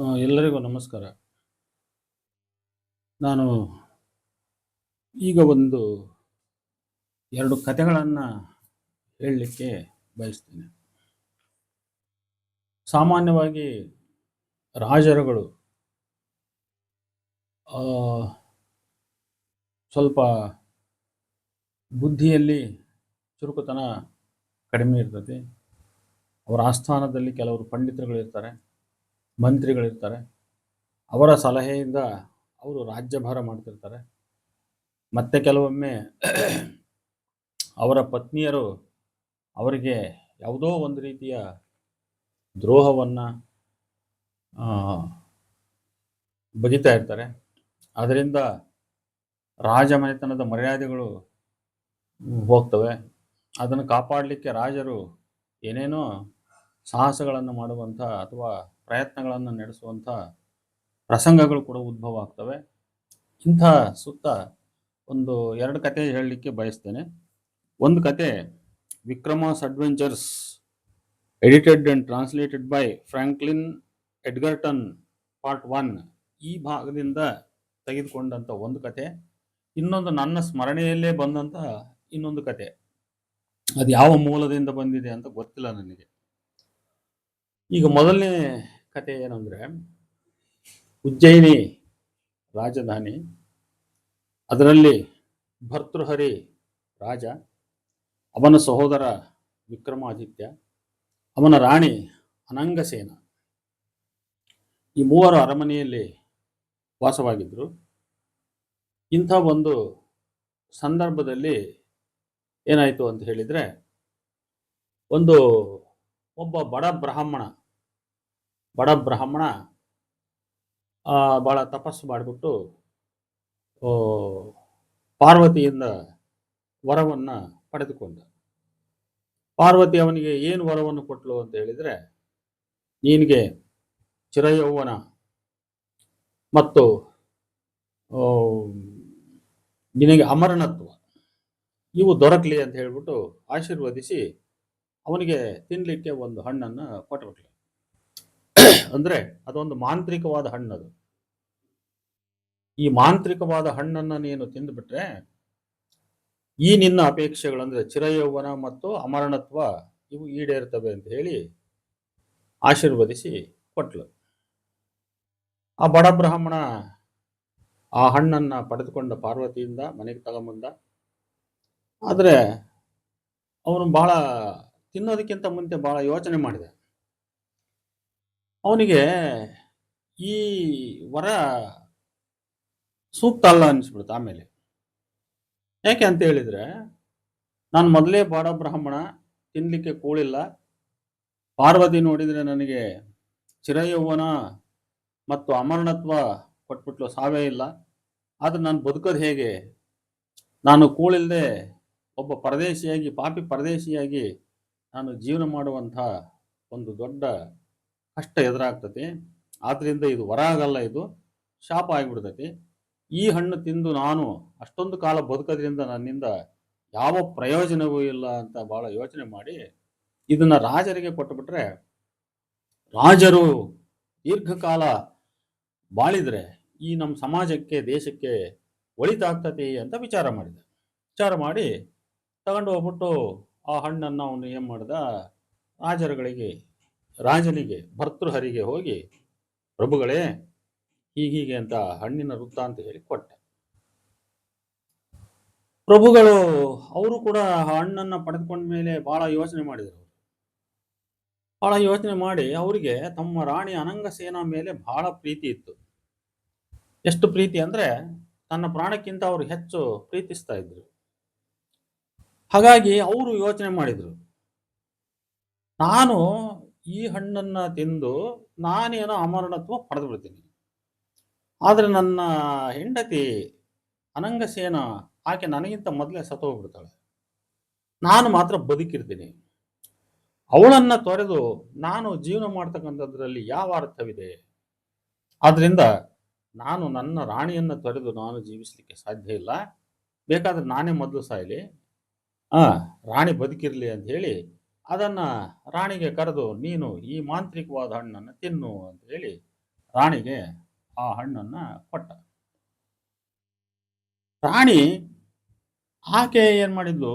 ಎಲ್ಲರಿಗೂ ನಮಸ್ಕಾರ. ನಾನು ಈಗ ಒಂದು ಎರಡು ಕಥೆಗಳನ್ನು ಹೇಳಲಿಕ್ಕೆ ಬಯಸ್ತೇನೆ. ಸಾಮಾನ್ಯವಾಗಿ ರಾಜರುಗಳು ಸ್ವಲ್ಪ ಬುದ್ಧಿಯಲ್ಲಿ ಚುರುಕುತನ ಕಡಿಮೆ ಇರ್ತದೆ. ಅವರ ಆಸ್ಥಾನದಲ್ಲಿ ಕೆಲವರು ಪಂಡಿತರುಗಳಿರ್ತಾರೆ. ಮಂತ್ರಿಗಳಿರ್ತಾರೆ. ಅವರ ಸಲಹೆಯಿಂದ ಅವರು ರಾಜ್ಯಭಾರ ಮಾಡ್ತಿರ್ತಾರೆ. ಮತ್ತೆ ಕೆಲವೊಮ್ಮೆ ಅವರ ಪತ್ನಿಯರು ಅವರಿಗೆ ಯಾವುದೋ ಒಂದು ರೀತಿಯ ದ್ರೋಹವನ್ನು ಬಗಿತಾ ಇರ್ತಾರೆ. ಅದರಿಂದ ರಾಜಮನೆತನದ ಮರ್ಯಾದೆಗಳು ಹೋಗ್ತವೆ. ಅದನ್ನು ಕಾಪಾಡಲಿಕ್ಕೆ ರಾಜರು ಏನೇನೋ ಸಾಹಸಗಳನ್ನು ಮಾಡುವಂಥ ಅಥವಾ ಪ್ರಯತ್ನಗಳನ್ನು ನಡೆಸುವಂಥ ಪ್ರಸಂಗಗಳು ಕೂಡ ಉದ್ಭವ ಆಗ್ತವೆ. ಇಂಥ ಸುತ್ತ ಒಂದು ಎರಡು ಕತೆ ಹೇಳಲಿಕ್ಕೆ ಬಯಸ್ತೇನೆ. ಒಂದು ಕತೆ Vikrama's adventures edited and translated by Franklin Edgerton part one ಈ ಭಾಗದಿಂದ ತೆಗೆದುಕೊಂಡಂಥ ಒಂದು ಕತೆ. ಇನ್ನೊಂದು ನನ್ನ ಸ್ಮರಣೆಯಲ್ಲೇ ಬಂದಂಥ ಇನ್ನೊಂದು ಕತೆ. ಅದು ಯಾವ ಮೂಲದಿಂದ ಬಂದಿದೆ ಅಂತ ಗೊತ್ತಿಲ್ಲ ನನಗೆ. ಈಗ ಮೊದಲನೇ ಕತೆ ಏನಂದ್ರೆ, ಉಜ್ಜಯಿನಿ ರಾಜಧಾನಿ, ಅದರಲ್ಲಿ ಭರ್ತೃಹರಿ ರಾಜ, ಅವನ ಸಹೋದರ ವಿಕ್ರಮಾದಿತ್ಯ, ಅವನ ರಾಣಿ ಅನಂಗಸೇನ. ಈ ಮೂವರು ಅರಮನೆಯಲ್ಲಿ ವಾಸವಾಗಿದ್ದರು ಇಂಥ ಒಂದು ಸಂದರ್ಭದಲ್ಲಿ ಏನಾಯಿತು ಅಂತ ಹೇಳಿದರೆ, ಒಂದು ಒಬ್ಬ ಬಡ ಬ್ರಾಹ್ಮಣ ಬಡ ಬ್ರಾಹ್ಮಣ ಬಹಳ ತಪಸ್ಸು ಮಾಡಿಬಿಟ್ಟು ಪಾರ್ವತಿಯಿಂದ ವರವನ್ನು ಪಡೆದುಕೊಂಡ. ಪಾರ್ವತಿ ಅವನಿಗೆ ಏನು ವರವನ್ನು ಕೊಟ್ಟಳು ಅಂತ ಹೇಳಿದರೆ, ನಿನಗೆ ಚಿರಯೌವನ ಮತ್ತು ನಿನಗೆ ಅಮರಣತ್ವ ಇವು ದೊರಕಲಿ ಅಂತ ಹೇಳಿಬಿಟ್ಟು ಆಶೀರ್ವದಿಸಿ ಅವನಿಗೆ ತಿನ್ನಲಿಕ್ಕೆ ಒಂದು ಹಣ್ಣನ್ನು ಕೊಟ್ಟುಬಿಟ್ಲು ಅಂದ್ರೆ ಅದೊಂದು ಮಾಂತ್ರಿಕವಾದ ಹಣ್ಣದು. ಈ ಮಾಂತ್ರಿಕವಾದ ಹಣ್ಣನ್ನು ನೀನು ತಿಂದುಬಿಟ್ರೆ ಈ ನಿನ್ನ ಅಪೇಕ್ಷೆಗಳಂದ್ರೆ ಚಿರಯೌವನ ಮತ್ತು ಅಮರಣತ್ವ ಇವು ಈಡೇರ್ತವೆ ಅಂತ ಹೇಳಿ ಆಶೀರ್ವದಿಸಿ ಕೊಟ್ಲು. ಆ ಬಡ ಬ್ರಾಹ್ಮಣ ಆ ಹಣ್ಣನ್ನ ಪಡೆದುಕೊಂಡ ಪಾರ್ವತಿಯಿಂದ ಮನೆಗೆ ತಗೊಂಬಂದ. ಆದರೆ ಅವನು ಬಹಳ ತಿನ್ನೋದಕ್ಕಿಂತ ಮುಂಚೆ ಬಹಳ ಯೋಚನೆ ಮಾಡಿದ. ಅವನಿಗೆ ಈ ವರ ಸೂಕ್ತ ಅಲ್ಲ ಅನಿಸ್ಬಿಡುತ್ತೆ ಆಮೇಲೆ. ಯಾಕೆ ಅಂತ ಹೇಳಿದ್ರೆ, ನಾನು ಮೊದಲೇ ಬಾಡ ಬ್ರಾಹ್ಮಣ, ತಿನ್ಲಿಕ್ಕೆ ಕೂಳಿಲ್ಲ. ಪಾರ್ವತಿ ನೋಡಿದರೆ ನನಗೆ ಚಿರಯೌವನ ಮತ್ತು ಅಮರಣತ್ವ ಕೊಟ್ಬಿಟ್ಲು, ಸಾವೇ ಇಲ್ಲ. ಆದ್ರೆ ನಾನು ಬದುಕೋದು ಹೇಗೆ? ನಾನು ಕೂಳಿಲ್ಲದೆ ಒಬ್ಬ ಪರದೇಶಿಯಾಗಿ, ಪಾಪಿ ಪರದೇಶಿಯಾಗಿ ನಾನು ಜೀವನ ಮಾಡುವಂಥ ಒಂದು ದೊಡ್ಡ ಕಷ್ಟ ಎದುರಾಗ್ತತಿ. ಆದ್ದರಿಂದ ಇದು ವರ ಆಗಲ್ಲ ಇದು ಶಾಪ ಆಗಿಬಿಡ್ತೈತಿ. ಈ ಹಣ್ಣು ತಿಂದು ನಾನು ಅಷ್ಟೊಂದು ಕಾಲ ಬದುಕೋದ್ರಿಂದ ನನ್ನಿಂದ ಯಾವ ಪ್ರಯೋಜನವೂ ಇಲ್ಲ ಅಂತ ಬಹಳ ಯೋಚನೆ ಮಾಡಿ ಇದನ್ನ ರಾಜರಿಗೆ ಕೊಟ್ಟುಬಿಟ್ರೆ ರಾಜರು ದೀರ್ಘಕಾಲ ಬಾಳಿದರೆ ಈ ನಮ್ಮ ಸಮಾಜಕ್ಕೆ, ದೇಶಕ್ಕೆ ಒಳಿತಾಗ್ತತಿ ಅಂತ ವಿಚಾರ ಮಾಡಿದ. ವಿಚಾರ ಮಾಡಿ ತಗೊಂಡು ಹೋಗ್ಬಿಟ್ಟು ಆ ಹಣ್ಣನ್ನು ಅವನು ಏನು ಮಾಡ್ದ, ರಾಜರುಗಳಿಗೆ ರಾಜನಿಗೆ, ಭರ್ತೃಹರಿಗೆ ಹೋಗಿ, ಪ್ರಭುಗಳೇ, ಹೀಗೀಗೆ ಅಂತ ಹಣ್ಣಿನ ವೃತ್ತ ಅಂತ ಹೇಳಿ ಕೊಟ್ಟೆ. ಪ್ರಭುಗಳು, ಅವರು ಕೂಡ ಹಣ್ಣನ್ನು ಪಡೆದುಕೊಂಡ ಮೇಲೆ ಬಹಳ ಯೋಚನೆ ಮಾಡಿದರು ಬಹಳ ಯೋಚನೆ ಮಾಡಿ ಅವರಿಗೆ ತಮ್ಮ ರಾಣಿ ಅನಂಗಸೇನ ಮೇಲೆ ಬಹಳ ಪ್ರೀತಿ ಇತ್ತು. ಎಷ್ಟು ಪ್ರೀತಿ ಅಂದ್ರೆ ತನ್ನ ಪ್ರಾಣಕ್ಕಿಂತ ಅವರು ಹೆಚ್ಚು ಪ್ರೀತಿಸ್ತಾ ಇದ್ರು. ಹಾಗಾಗಿ ಅವರು ಯೋಚನೆ ಮಾಡಿದ್ರು. ನಾನು ಈ ಹಣ್ಣನ್ನ ತಿಂದು ನಾನೇನೋ ಅಮರಣತ್ವ ಪಡೆದು ಬಿಡ್ತೀನಿ ಆದರೆ ನನ್ನ ಹೆಂಡತಿ ಅನಂಗಸೇನ ಆಕೆ ನನಗಿಂತ ಮೊದಲೇ ಸತ್ತೋಗ್ಬಿಡ್ತಾಳೆ. ನಾನು ಮಾತ್ರ ಬದುಕಿರ್ತೀನಿ. ಅವಳನ್ನ ತೊರೆದು ನಾನು ಜೀವನ ಮಾಡ್ತಕ್ಕಂಥದ್ರಲ್ಲಿ ಯಾವ ಅರ್ಥವಿದೆ? ಆದ್ದರಿಂದ ನಾನು ನನ್ನ ರಾಣಿಯನ್ನು ತೊರೆದು ನಾನು ಜೀವಿಸಲಿಕ್ಕೆ ಸಾಧ್ಯ ಇಲ್ಲ. ಬೇಕಾದ್ರೆ ನಾನೇ ಮೊದಲು ಸಾಯಲಿ. ರಾಣಿ ಬದುಕಿರಲಿ ಅಂತ ಹೇಳಿ ಅದನ್ನ ರಾಣಿಗೆ ಕರೆದು, ನೀನು ಈ ಮಾಂತ್ರಿಕವಾದ ಹಣ್ಣನ್ನು ತಿನ್ನು ಅಂತ ಹೇಳಿ ರಾಣಿಗೆ ಆ ಹಣ್ಣನ್ನ ಕೊಟ್ಟ. ರಾಣಿ ಆಕೆ ಏನ್ ಮಾಡಿದ್ಲು?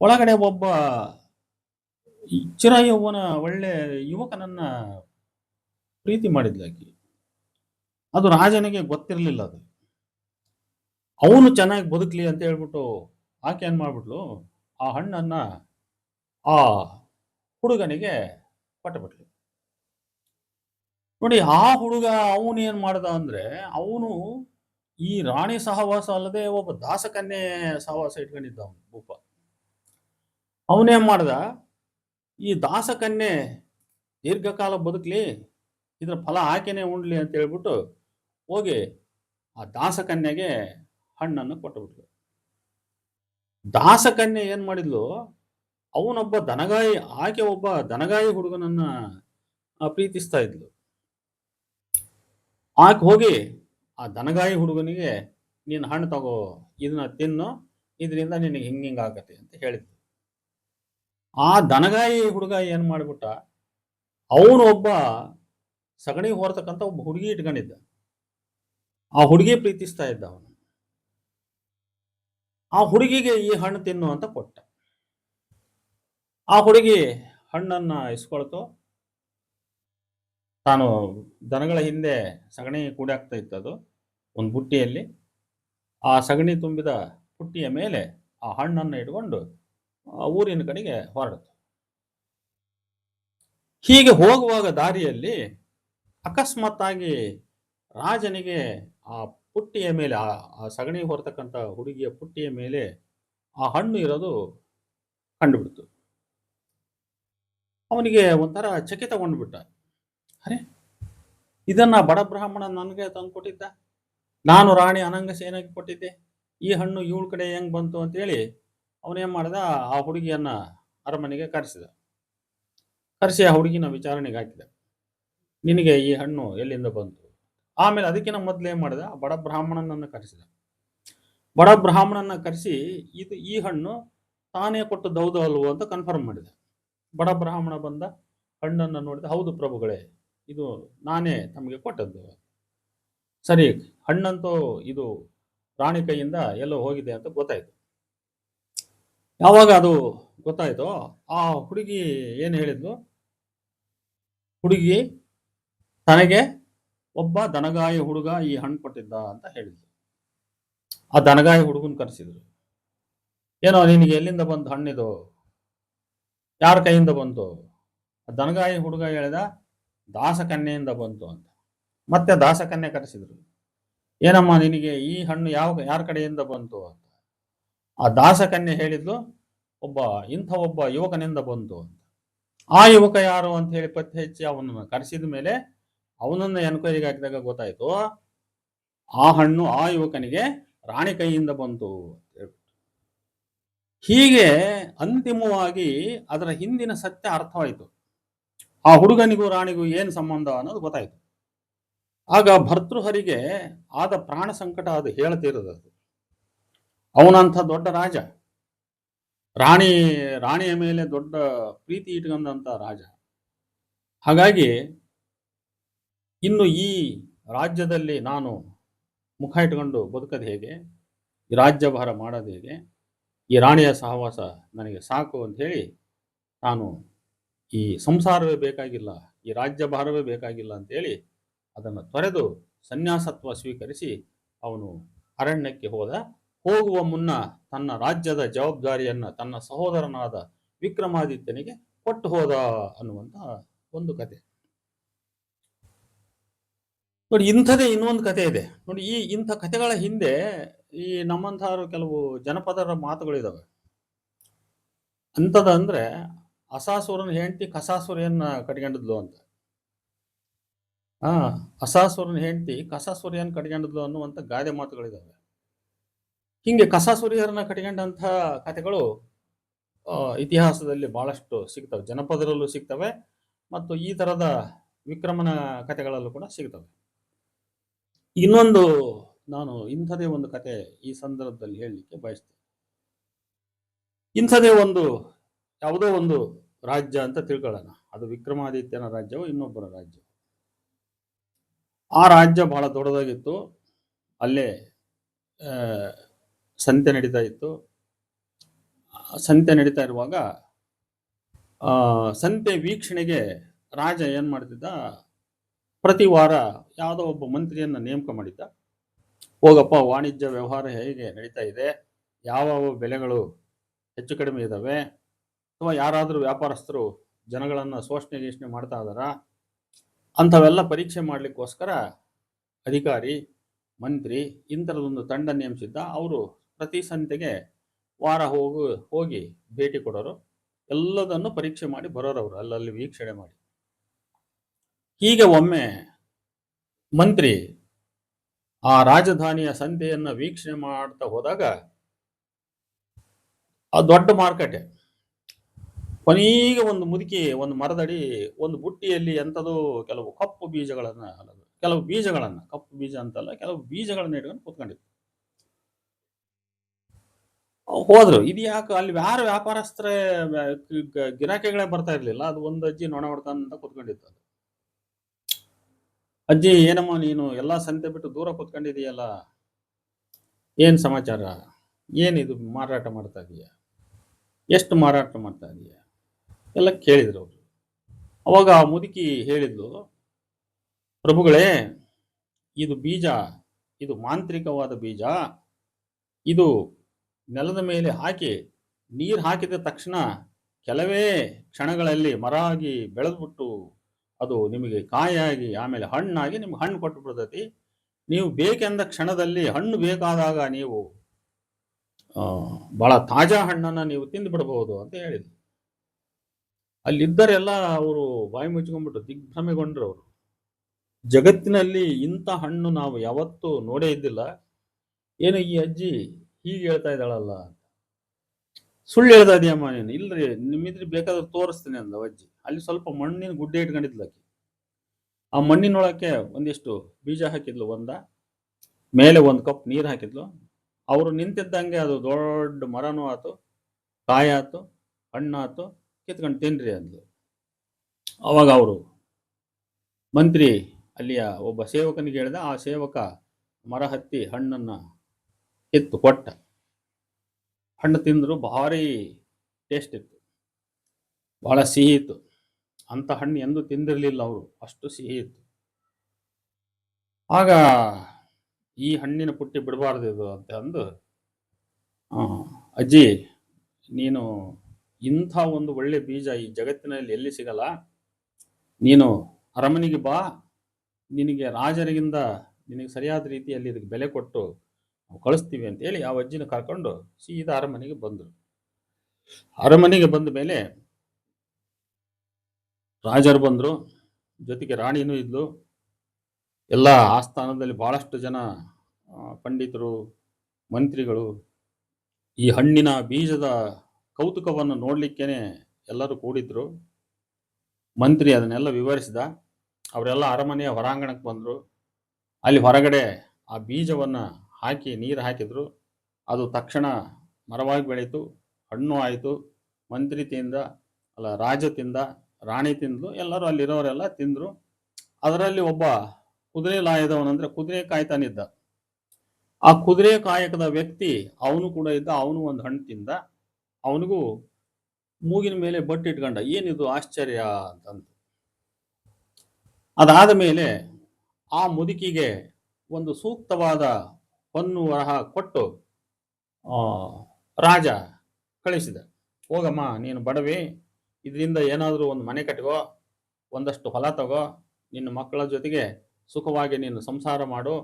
ಒಳಗಡೆ ಒಬ್ಬ ಚಿರಯೌವನ ಒಳ್ಳೆ ಯುವಕನನ್ನ ಪ್ರೀತಿ ಮಾಡಿದ್ಲು ಆಕೆ. ಅದು ರಾಜನಿಗೆ ಗೊತ್ತಿರಲಿಲ್ಲ ಅದು. ಅವನು ಚೆನ್ನಾಗಿ ಬದುಕಲಿ ಅಂತ ಹೇಳ್ಬಿಟ್ಟು ಆಕೆ ಏನ್ ಮಾಡ್ಬಿಟ್ಲು? ಆ ಹಣ್ಣನ್ನ ಆ ಹುಡುಗನಿಗೆ ಕೊಟ್ಟಬಿಟ್ಲು ನೋಡಿ, ಆ ಹುಡುಗ ಅವನು ಏನ್ ಮಾಡ್ದ ಅಂದ್ರೆ, ಅವನು ಈ ರಾಣಿ ಸಹವಾಸ ಅಲ್ಲದೆ ಒಬ್ಬ ದಾಸಕನ್ಯೆ ಸಹವಾಸ ಇಟ್ಕೊಂಡಿದ್ದ ಅವನು, ಭೂಪ. ಅವನೇನ್ ಮಾಡ್ದ, ಈ ದಾಸಕನ್ಯೆ ದೀರ್ಘಕಾಲ ಬದುಕಲಿ, ಇದ್ರ ಫಲ ಆಕೆನೆ ಉಣ್ಲಿ ಅಂತ ಹೇಳ್ಬಿಟ್ಟು ಹೋಗಿ ಆ ದಾಸಕನ್ಯೆಗೆ ಹಣ್ಣನ್ನು ಕೊಟ್ಟುಬಿಟ್ಲು ದಾಸಕನ್ಯೆ ಏನ್ ಮಾಡಿದ್ಲು ಅವನೊಬ್ಬ ದನಗಾಯಿ, ಆಕೆ ಒಬ್ಬ ದನಗಾಯಿ ಹುಡುಗನನ್ನ ಪ್ರೀತಿಸ್ತಾ ಇದ್ಲು. ಆಕೆ ಹೋಗಿ ಆ ದನಗಾಯಿ ಹುಡುಗನಿಗೆ, ನೀನು ಹಣ್ಣು ತಗೋ, ಇದನ್ನ ತಿನ್ನು, ಇದರಿಂದ ನಿನಗೆ ಹಿಂಗ ಹಿಂಗ ಆಗತ್ತೆ ಅಂತ ಹೇಳಿದ್ಲು. ಆ ದನಗಾಯಿ ಹುಡುಗ ಏನ್ ಮಾಡಿಬಿಟ್ಟ ಅವನು ಒಬ್ಬ ಸಗಣಿ ಹೊರತಕ್ಕಂತ ಒಬ್ಬ ಹುಡುಗಿ ಇಟ್ಕೊಂಡಿದ್ದ. ಆ ಹುಡುಗಿ ಪ್ರೀತಿಸ್ತಾ ಇದ್ದ ಅವನು. ಆ ಹುಡುಗಿಗೆ ಈ ಹಣ್ಣು ತಿನ್ನು ಅಂತ ಕೊಟ್ಟ. ಆ ಹುಡುಗಿ ಹಣ್ಣನ್ನ ಇಸ್ಕೊಳ್ತು. ತಾನು ದನಗಳ ಹಿಂದೆ ಸಗಣಿ ಕೂಡಾಕ್ತಾ ಇತ್ತು ಅದು ಒಂದು ಬುಟ್ಟಿಯಲ್ಲಿ. ಆ ಸಗಣಿ ತುಂಬಿದ ಬುಟ್ಟಿಯ ಮೇಲೆ ಆ ಹಣ್ಣನ್ನು ಇಟ್ಕೊಂಡು ಊರಿನ ಕಡೆಗೆ ಹೊರಡ್ತು. ಹೀಗೆ ಹೋಗುವಾಗ ದಾರಿಯಲ್ಲಿ ಅಕಸ್ಮಾತ್ತಾಗಿ ರಾಜನಿಗೆ ಆ ಪುಟ್ಟಿಯ ಮೇಲೆ ಆ ಸಗಣಿ ಹೊರತಕ್ಕಂಥ ಹುಡುಗಿಯ ಪುಟ್ಟಿಯ ಮೇಲೆ ಆ ಹಣ್ಣು ಇರೋದು ಕಂಡುಬಿಡ್ತು. ಅವನಿಗೆ ಒಂಥರ ಚಕಿತಗೊಂಡ್ಬಿಟ್ಟ ಅರೆ, ಇದನ್ನ ಬಡ ಬ್ರಾಹ್ಮಣ ನನಗೆ ತಂದು ಕೊಟ್ಟಿದ್ದ ನಾನು ರಾಣಿ ಅನಂಗ ಸೇನೆಗೆ ಕೊಟ್ಟಿದ್ದೆ. ಈ ಹಣ್ಣು ಇವಳ ಕಡೆ ಹೆಂಗ್ ಬಂತು ಅಂತೇಳಿ ಅವನೇನ್ ಮಾಡ್ದ? ಆ ಹುಡುಗಿಯನ್ನ ಅರಮನೆಗೆ ಕರೆಸಿದ. ಕರೆಸಿ ಆ ಹುಡುಗಿನ ವಿಚಾರಣೆಗೆ ಹಾಕಿದ. ನಿನಗೆ ಈ ಹಣ್ಣು ಎಲ್ಲಿಂದ ಬಂತು? ಆಮೇಲೆ ಅದಕ್ಕಿಂತ ಮೊದಲು ಏನು ಮಾಡಿದ? ಬಡ ಬ್ರಾಹ್ಮಣನನ್ನು ಕರೆಸಿದ. ಬಡ ಬ್ರಾಹ್ಮಣನ ಕರೆಸಿ ಇದು ಈ ಹಣ್ಣು ತಾನೇ ಕೊಟ್ಟದ್ದು ಹೌದು ಅಲ್ವೋ ಅಂತ ಕನ್ಫರ್ಮ್ ಮಾಡಿದ. ಬಡ ಬ್ರಾಹ್ಮಣ ಬಂದ ಹಣ್ಣನ್ನು ನೋಡಿದ, ಹೌದು ಪ್ರಭುಗಳೇ, ಇದು ನಾನೇ ತಮಗೆ ಕೊಟ್ಟದ್ದು. ಸರಿ, ಹಣ್ಣಂತೂ ಇದು ಪ್ರಾಣಿ ಕೈಯಿಂದ ಎಲ್ಲೋ ಹೋಗಿದೆ ಅಂತ ಗೊತ್ತಾಯ್ತು. ಯಾವಾಗ ಅದು ಗೊತ್ತಾಯ್ತೋ, ಆ ಹುಡುಗಿ ಏನು ಹೇಳಿದ್ಲು? ಹುಡುಗಿ ತನಗೆ ಒಬ್ಬ ದನಗಾಯಿ ಹುಡುಗ ಈ ಹಣ್ಣು ಕೊಟ್ಟಿದ್ದ ಅಂತ ಹೇಳಿದ್ಲು. ಆ ದನಗಾಯಿ ಹುಡುಗನ್ ಕರೆಸಿದ್ರು. ಏನೋ ನಿನಗೆ ಎಲ್ಲಿಂದ ಬಂದು ಹಣ್ಣಿದು? ಯಾರ ಕೈಯಿಂದ ಬಂತು? ದನಗಾಯಿ ಹುಡುಗ ಹೇಳಿದ ದಾಸಕನ್ಯೆಯಿಂದ ಬಂತು ಅಂತ. ಮತ್ತೆ ದಾಸಕನ್ಯೆ ಕರೆಸಿದ್ರು. ಏನಮ್ಮ ನಿನಗೆ ಈ ಹಣ್ಣು ಯಾವ ಯಾರ ಕಡೆಯಿಂದ ಬಂತು ಅಂತ. ಆ ದಾಸಕನ್ಯೆ ಹೇಳಿದ್ಲು, ಒಬ್ಬ ಇಂಥ ಒಬ್ಬ ಯುವಕನಿಂದ ಬಂತು ಅಂತ. ಆ ಯುವಕ ಯಾರು ಅಂತ ಹೇಳಿ ಪತ್ತೆ ಹಚ್ಚಿ ಅವನನ್ನು ಕರೆಸಿದ ಮೇಲೆ ಅವನನ್ನ ಎನ್ಕ್ವೈರಿಗೆ ಹಾಕಿದಾಗ ಗೊತ್ತಾಯ್ತು, ಆ ಹಣ್ಣು ಆ ಯುವಕನಿಗೆ ರಾಣಿ ಕೈಯಿಂದ ಬಂತು ಅಂತ. ಹೀಗೆ ಅಂತಿಮವಾಗಿ ಅದರ ಹಿಂದಿನ ಸತ್ಯ ಅರ್ಥವಾಯಿತು. ಆ ಹುಡುಗನಿಗೂ ರಾಣಿಗೂ ಏನು ಸಂಬಂಧ ಅನ್ನೋದು ಗೊತ್ತಾಯ್ತು. ಆಗ ಭರ್ತೃಹರಿಗೆ ಆದ ಪ್ರಾಣ ಸಂಕಟ ಅದು ಹೇಳ್ತಿರೋದು ಅದು ಅವನಂಥ ದೊಡ್ಡ ರಾಜ, ರಾಣಿ, ರಾಣಿಯ ಮೇಲೆ ದೊಡ್ಡ ಪ್ರೀತಿ ಇಟ್ಕೊಂಡಂತ ರಾಜ. ಹಾಗಾಗಿ ಇನ್ನು ಈ ರಾಜ್ಯದಲ್ಲಿ ನಾನು ಮುಖ ಇಟ್ಕೊಂಡು ಬದುಕೋದು ಹೇಗೆ ರಾಜ್ಯಭಾರ ಮಾಡೋದು ಹೇಗೆ ಈ ರಾಣಿಯ ಸಹವಾಸ ನನಗೆ ಸಾಕು ಅಂತ ಹೇಳಿ ನಾನು ಈ ಸಂಸಾರವೇ ಬೇಕಾಗಿಲ್ಲ, ಈ ರಾಜ್ಯಭಾರವೇ ಬೇಕಾಗಿಲ್ಲ ಅಂತೇಳಿ ಅದನ್ನು ತೊರೆದು ಸನ್ಯಾಸತ್ವ ಸ್ವೀಕರಿಸಿ ಅವನು ಅರಣ್ಯಕ್ಕೆ ಹೋದ. ಹೋಗುವ ಮುನ್ನ ತನ್ನ ರಾಜ್ಯದ ಜವಾಬ್ದಾರಿಯನ್ನ ತನ್ನ ಸಹೋದರನಾದ ವಿಕ್ರಮಾದಿತ್ಯನಿಗೆ ಕೊಟ್ಟು ಹೋದ ಅನ್ನುವಂತ ಒಂದು ಕತೆ. ನೋಡಿ ಇಂಥದೇ ಇನ್ನೊಂದು ಕತೆ ಇದೆ. ನೋಡಿ ಈ ಇಂಥ ಕತೆಗಳ ಹಿಂದೆ ಈ ನಮ್ಮಂಥವ್ರು ಕೆಲವು ಜನಪದರ ಮಾತುಗಳಿದಾವೆ. ಅಂಥದ್ದು ಅಂದ್ರೆ ಅಸಾಸುರನ ಹೆಂಡತಿ ಕಸಾಸುರಿಯನ್ನ ಕಟ್ಕೊಂಡಿದ್ಲು ಅಂತ. ಆ ಅಸಾಸುರನ ಹೆಂಡತಿ ಕಸಾಸುರಿಯನ್ನ ಕಟ್ಕೊಂಡಿದ್ಲು ಅನ್ನುವಂಥ ಗಾದೆ ಮಾತುಗಳಿದಾವೆ. ಹಿಂಗೆ ಕಸಾಸುರಿಯರನ್ನ ಕಟ್ಕೊಂಡಂಥ ಕಥೆಗಳು ಇತಿಹಾಸದಲ್ಲಿ ಬಹಳಷ್ಟು ಸಿಗ್ತವೆ. ಜನಪದರಲ್ಲೂ ಸಿಗ್ತವೆ ಮತ್ತು ಈ ತರದ ವಿಕ್ರಮನ ಕಥೆಗಳಲ್ಲೂ ಕೂಡ ಸಿಗ್ತವೆ. ಇನ್ನೊಂದು ನಾನು ಇಂಥದೇ ಒಂದು ಕತೆ ಈ ಸಂದರ್ಭದಲ್ಲಿ ಹೇಳಲಿಕ್ಕೆ ಬಯಸ್ತೇನೆ. ಇಂಥದೇ ಒಂದು, ಯಾವುದೋ ಒಂದು ರಾಜ್ಯ ಅಂತ ತಿಳ್ಕೊಳ್ಳೋಣ. ಅದು ವಿಕ್ರಮಾದಿತ್ಯನ ರಾಜ್ಯವೋ, ಇನ್ನೊಬ್ಬರ ರಾಜ್ಯ ಆ ರಾಜ್ಯ ಬಹಳ ದೊಡ್ಡದಾಗಿತ್ತು. ಅಲ್ಲೇ ಸಂತೆ ನಡೀತಾ ಇತ್ತು. ಸಂತೆ ನಡೀತಾ ಇರುವಾಗ ಸಂತೆ ವೀಕ್ಷಣೆಗೆ ರಾಜ ಏನು ಮಾಡ್ತಿದ್ದ? ಪ್ರತಿ ವಾರ ಯಾವುದೋ ಒಬ್ಬ ಮಂತ್ರಿಯನ್ನ ನೇಮಕ ಮಾಡಿದ್ದ. ಹೋಗಪ್ಪ, ವಾಣಿಜ್ಯ ವ್ಯವಹಾರ ಹೇಗೆ ನಡೀತಾ ಇದೆ? ಯಾವ ಬೆಲೆಗಳು ಹೆಚ್ಚು ಕಡಿಮೆ ಇದ್ದಾವೆ ಅಥವಾ ಯಾರಾದರೂ ವ್ಯಾಪಾರಸ್ಥರು ಜನಗಳನ್ನು ಶೋಷಣೆ ಗೀಷಣೆ ಮಾಡ್ತಾ ಇದಾರ ಅಂಥವೆಲ್ಲ ಪರೀಕ್ಷೆ ಮಾಡಲಿಕ್ಕೋಸ್ಕರ ಅಧಿಕಾರಿ, ಮಂತ್ರಿ ಇಂಥರದೊಂದು ತಂಡ ನೇಮಿಸಿದ್ದ ಅವರು ಪ್ರತಿ ಸಂತೆಗೆ ವಾರ ಹೋಗು, ಹೋಗಿ ಭೇಟಿ ಕೊಡೋರು. ಎಲ್ಲದನ್ನು ಪರೀಕ್ಷೆ ಮಾಡಿ ಬರೋರು ಅವರು ಅಲ್ಲಲ್ಲಿ ವೀಕ್ಷಣೆ ಮಾಡಿ. ಹೀಗೆ ಒಮ್ಮೆ ಮಂತ್ರಿ ಆ ರಾಜಧಾನಿಯ ಸಂತೆಯನ್ನು ವೀಕ್ಷಣೆ ಮಾಡ್ತಾ ಹೋದಾಗ ಆ ದೊಡ್ಡ ಮಾರುಕಟ್ಟೆ. ಕೊನೀಗ ಒಂದು ಮುದುಕಿ, ಒಂದು ಮರದಡಿ, ಒಂದು ಬುಟ್ಟಿಯಲ್ಲಿ ಎಂಥದೋ ಕೆಲವು ಕಪ್ಪು ಬೀಜಗಳನ್ನು, ಕೆಲವು ಬೀಜಗಳನ್ನು, ಕಪ್ಪು ಬೀಜ ಅಂತಲ್ಲ, ಕೆಲವು ಬೀಜಗಳನ್ನು ಇಟ್ಕೊಂಡು ಕೂತ್ಕೊಂಡಿತ್ತು ಹೋದ್ರು. ಇದು ಯಾಕೆ, ಅಲ್ಲಿ ಯಾರು ವ್ಯಾಪಾರಸ್ಥರೇ ಗಿರಾಕಿಗಳೇ ಬರ್ತಾ ಇರ್ಲಿಲ್ಲ. ಅದು ಒಂದು ಅಜ್ಜಿ ನೊಣ ಹೊಡ್ಕೊಂತ ಕೂತ್ಕೊಂಡಿತ್ತು ಅದು. ಅಜ್ಜಿ, ಏನಮ್ಮ ನೀನು? ಎಲ್ಲ ಸಂತೆ ಬಿಟ್ಟು ದೂರ ಕೂತ್ಕೊಂಡಿದೀಯಲ್ಲ ಏನು ಸಮಾಚಾರ? ಏನಿದು ಮಾರಾಟ ಮಾಡ್ತಾ ಇದೀಯ? ಎಷ್ಟು ಮಾರಾಟ ಮಾಡ್ತಾ ಇದೀಯ? ಎಲ್ಲ ಕೇಳಿದ್ರು ಅವರು. ಅವಾಗ ಆ ಮುದುಕಿ ಹೇಳಿದ್ಲು, ಪ್ರಭುಗಳೇ, ಇದು ಬೀಜ, ಇದು ಮಾಂತ್ರಿಕವಾದ ಬೀಜ. ಇದು ನೆಲದ ಮೇಲೆ ಹಾಕಿ, ನೀರು ಹಾಕಿದ ತಕ್ಷಣ ಕೆಲವೇ ಕ್ಷಣಗಳಲ್ಲಿ ಮರ ಆಗಿ ಬೆಳೆದ್ಬಿಟ್ಟು ಅದು ನಿಮಗೆ ಕಾಯಾಗಿ ಆಮೇಲೆ ಹಣ್ಣಾಗಿ ನಿಮ್ಗೆ ಹಣ್ಣು ಕೊಟ್ಟು ಬಿಡ್ತೈತಿ. ನೀವು ಬೇಕೆಂದ ಕ್ಷಣದಲ್ಲಿ ಹಣ್ಣು ಬೇಕಾದಾಗ ನೀವು ಬಹಳ ತಾಜಾ ಹಣ್ಣನ್ನ ನೀವು ತಿಂದು ಬಿಡಬಹುದು ಅಂತ ಹೇಳಿದ್ರು. ಅಲ್ಲಿದ್ದರೆಲ್ಲ ಅವರು ಬಾಯಿ ಮುಚ್ಕೊಂಡ್ಬಿಟ್ಟು ದಿಗ್ಭ್ರಮೆಗೊಂಡ್ರು ಅವರು. ಜಗತ್ತಿನಲ್ಲಿ ಇಂಥ ಹಣ್ಣು ನಾವು ಯಾವತ್ತೂ ನೋಡೇ ಇದ್ದಿಲ್ಲ. ಏನು ಈ ಅಜ್ಜಿ ಹೀಗೆ ಹೇಳ್ತಾ ಇದ್ದಾಳಲ್ಲ ಸುಳ್ಳು ಹೇಳ್ತಾ ನೀನು ಇಲ್ರಿ, ನಿಮ್ಮಿದ್ರೆ ಬೇಕಾದ್ರೆ ತೋರಿಸ್ತೀನಿ ಅಂದ ಅಜ್ಜಿ. ಅಲ್ಲಿ ಸ್ವಲ್ಪ ಮಣ್ಣಿನ ಗುಡ್ಡೆ ಇಟ್ಕೊಂಡಿದ್ಲು ಆಕಿ. ಆ ಮಣ್ಣಿನೊಳಕ್ಕೆ ಒಂದಿಷ್ಟು ಬೀಜ ಹಾಕಿದ್ಲು, ಒಂದ. ಮೇಲೆ ಒಂದು ಕಪ್ ನೀರು ಹಾಕಿದ್ಲು. ಅವರು ನಿಂತಿದ್ದಂಗೆ ಅದು ದೊಡ್ಡ ಮರನೂ ಆತು ಕಾಯಾತು ಹಣ್ಣಾತು ಕಿತ್ಕೊಂಡು ತಿನ್ರಿ ಅಂದ್ಲು. ಅವಾಗ ಅವರು ಮಂತ್ರಿ ಅಲ್ಲಿಯ ಒಬ್ಬ ಸೇವಕನಿಗೆ ಹೇಳಿದ, ಆ ಸೇವಕ ಮರ ಹತ್ತಿ ಹಣ್ಣನ್ನ ಕಿತ್ತು ಕೊಟ್ಟ. ಹಣ್ಣು ತಿಂದ್ರು ಭಾರಿ ಟೇಸ್ಟ್ ಇತ್ತು. ಭಾಳ ಸಿಹಿ ಇತ್ತು. ಅಂಥ ಹಣ್ಣು ಎಂದೂ ತಿಂದಿರಲಿಲ್ಲ ಅವರು. ಅಷ್ಟು ಸಿಹಿ ಇತ್ತು. ಆಗ ಈ ಹಣ್ಣಿನ ಪುಟ್ಟಿ ಬಿಡಬಾರ್ದು ಇದು ಅಂತ ಅಂದು ಅಜ್ಜಿ, ನೀನು ಇಂಥ ಒಂದು ಒಳ್ಳೆ ಬೀಜ ಈ ಜಗತ್ತಿನಲ್ಲಿ ಎಲ್ಲಿ ಸಿಗಲ್ಲ? ನೀನು ಅರಮನೆಗೆ ಬಾ. ನಿನಗೆ ರಾಜರಿಗಿಂದ ನಿನಗೆ ಸರಿಯಾದ ರೀತಿಯಲ್ಲಿ ಇದಕ್ಕೆ ಬೆಲೆ ಕೊಟ್ಟು ಕಳಿಸ್ತೀವಿ ಅಂತ ಹೇಳಿ ಆ ಅಜ್ಜಿನ ಕರ್ಕೊಂಡು ಸೀದಾ ಅರಮನೆಗೆ ಬಂದರು. ಅರಮನೆಗೆ ಬಂದ ಮೇಲೆ ರಾಜರು ಬಂದರು, ಜೊತೆಗೆ ರಾಣಿನೂ ಇದ್ಲು. ಎಲ್ಲ ಆಸ್ಥಾನದಲ್ಲಿ ಭಾಳಷ್ಟು ಜನ ಪಂಡಿತರು, ಮಂತ್ರಿಗಳು, ಈ ಹಣ್ಣಿನ ಬೀಜದ ಕೌತುಕವನ್ನು ನೋಡಲಿಕ್ಕೇನೆ ಎಲ್ಲರೂ ಕೂಡಿದ್ರು. ಮಂತ್ರಿ ಅದನ್ನೆಲ್ಲ ವಿವರಿಸಿದ. ಅವರೆಲ್ಲ ಅರಮನೆಯ ಹೊರಾಂಗಣಕ್ಕೆ ಬಂದರು. ಅಲ್ಲಿ ಹೊರಗಡೆ ಆ ಬೀಜವನ್ನು ಹಾಕಿ, ನೀರು ಹಾಕಿದ್ರು, ಅದು ತಕ್ಷಣ ಮರವಾಗಿ ಬೆಳೀತು, ಹಣ್ಣು ಆಯಿತು. ಮಂತ್ರಿ ತಿಂದ, ಅಲ್ಲ ರಾಜ ತಿಂದ, ರಾಣಿ ತಿಂದ್ಲು, ಎಲ್ಲರೂ ಅಲ್ಲಿರೋರೆಲ್ಲ ತಿಂದರು. ಅದರಲ್ಲಿ ಒಬ್ಬ ಕುದುರೆ ಲಾಯದವನಂದ್ರೆ ಕುದುರೆ ಕಾಯ್ತಾನಿದ್ದ. ಆ ಕುದುರೆ ಕಾಯಕದ ವ್ಯಕ್ತಿ ಅವನು ಕೂಡ ಇದ್ದ, ಅವನು ಒಂದು ಹಣ್ಣು ತಿಂದ. ಅವನಿಗೂ ಮೂಗಿನ ಮೇಲೆ ಬಟ್ಟೆ ಇಟ್ಕೊಂಡ, ಏನಿದು ಆಶ್ಚರ್ಯ ಅಂತಂದು. ಅದಾದ ಮೇಲೆ ಆ ಮುದುಕಿಗೆ ಒಂದು ಸೂಕ್ತವಾದ ಹೊನ್ನು ವರಹ ಕೊಟ್ಟು ರಾಜ ಕಳಿಸಿದ. ಹೋಗಮ್ಮ, ನೀನು ಬಡವಿ, ಇದರಿಂದ ಏನಾದರೂ ಒಂದು ಮನೆ ಕಟ್ಕೋ, ಒಂದಷ್ಟು ಹೊಲ ತಗೋ, ನಿನ್ನ ಮಕ್ಕಳ ಜೊತೆಗೆ ಸುಖವಾಗಿ ನೀನು ಸಂಸಾರ ಮಾಡು.